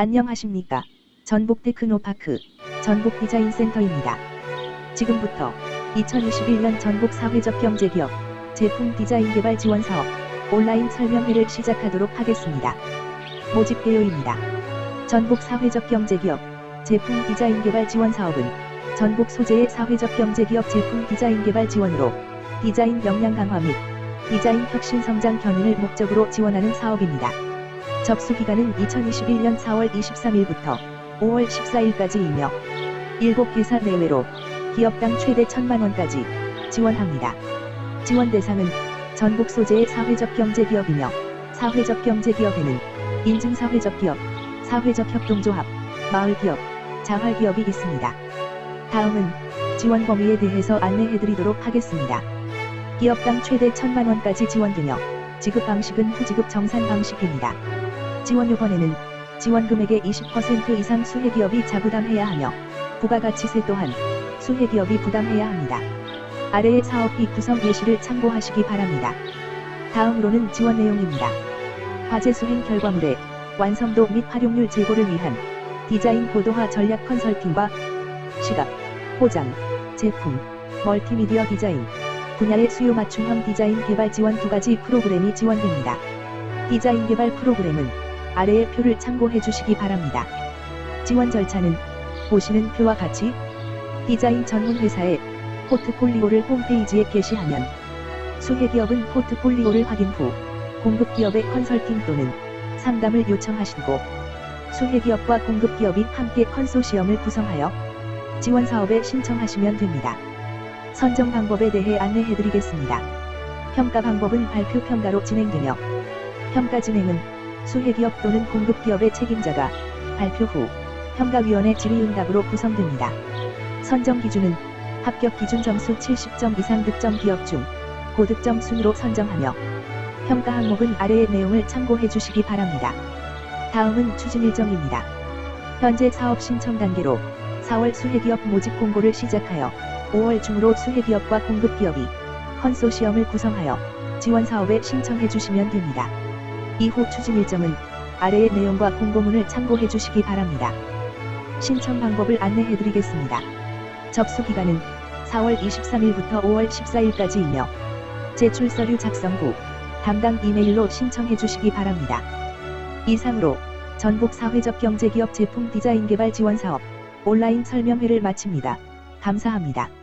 안녕하십니까. 전북 테크노파크, 전북 디자인센터입니다. 지금부터 2021년 전북 사회적 경제기업 제품 디자인 개발 지원 사업 온라인 설명회를 시작하도록 하겠습니다. 모집 개요입니다. 전북 사회적 경제기업 제품 디자인 개발 지원 사업은 전북 소재의 사회적 경제기업 제품 디자인 개발 지원으로 디자인 역량 강화 및 디자인 혁신 성장 견인을 목적으로 지원하는 사업입니다. 접수 기간은 2021년 4월 23일부터 5월 14일까지이며 7개사 내외로 기업당 최대 1천만원까지 지원합니다. 지원 대상은 전국 소재의 사회적 경제기업이며 사회적 경제기업에는 인증 사회적 기업, 사회적 협동조합, 마을기업, 자활기업이 있습니다. 다음은 지원 범위에 대해서 안내해드리도록 하겠습니다. 기업당 최대 1천만원까지 지원되며 지급 방식은 후지급 정산 방식입니다. 지원 요건에는 지원 금액의 20% 이상 수혜기업이 자부담해야 하며 부가가치세 또한 수혜기업이 부담해야 합니다. 아래의 사업비 구성 예시를 참고하시기 바랍니다. 다음으로는 지원 내용입니다. 과제 수행 결과물의 완성도 및 활용률 제고를 위한 디자인 고도화 전략 컨설팅과 시각, 포장, 제품, 멀티미디어 디자인 분야의 수요 맞춤형 디자인 개발 지원 두 가지 프로그램이 지원됩니다. 디자인 개발 프로그램은 아래의 표를 참고해 주시기 바랍니다. 지원 절차는 보시는 표와 같이 디자인 전문 회사의 포트폴리오를 홈페이지에 게시하면 수혜기업은 포트폴리오를 확인 후 공급 기업의 컨설팅 또는 상담을 요청하시고 수혜기업과 공급 기업이 함께 컨소시엄을 구성하여 지원 사업에 신청하시면 됩니다. 선정 방법에 대해 안내해 드리겠습니다. 평가 방법은 발표 평가로 진행되며 평가 진행은 수혜기업 또는 공급기업의 책임자가 발표 후 평가위원회 질의응답으로 구성됩니다. 선정 기준은 합격 기준 점수 70점 이상 득점 기업 중 고득점 순으로 선정하며 평가 항목은 아래의 내용을 참고해 주시기 바랍니다. 다음은 추진 일정입니다. 현재 사업 신청 단계로 4월 수혜기업 모집 공고를 시작하여 5월 중으로 수혜기업과 공급기업이 컨소시엄을 구성하여 지원 사업에 신청해 주시면 됩니다. 이후 추진 일정은 아래의 내용과 공고문을 참고해 주시기 바랍니다. 신청 방법을 안내해 드리겠습니다. 접수 기간은 4월 23일부터 5월 14일까지이며 제출 서류 작성 후 담당 이메일로 신청해 주시기 바랍니다. 이상으로 전북 사회적 경제기업 제품 디자인 개발 지원 사업 온라인 설명회를 마칩니다. 감사합니다.